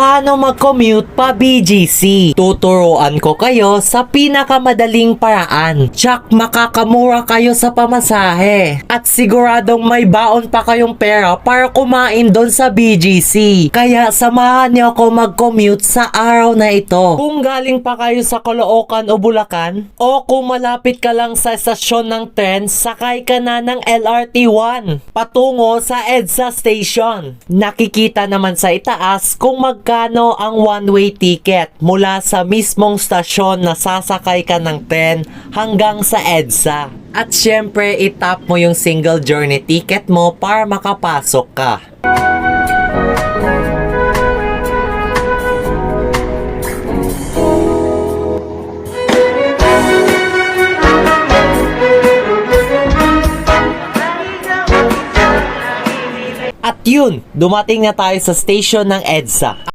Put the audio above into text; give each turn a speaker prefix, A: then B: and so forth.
A: paano mag-commute pa BGC. Tuturuan ko kayo sa pinakamadaling paraan. Tsak makakamura kayo sa pamasahe. At siguradong may baon pa kayong pera para kumain doon sa BGC. Kaya samahan niyo ako mag-commute sa araw na ito. Kung galing pa kayo sa Caloocan o Bulacan, o kung malapit ka lang sa estasyon ng tren, sakay ka na ng LRT1 patungo sa EDSA Station. Nakikita naman sa itaas kung magkano ang one-way ticket mula sa mismong stasyon na sasakay ka ng tren hanggang sa EDSA. At syempre, itap mo yung single journey ticket mo para makapasok ka. At yun, dumating na tayo sa station ng EDSA.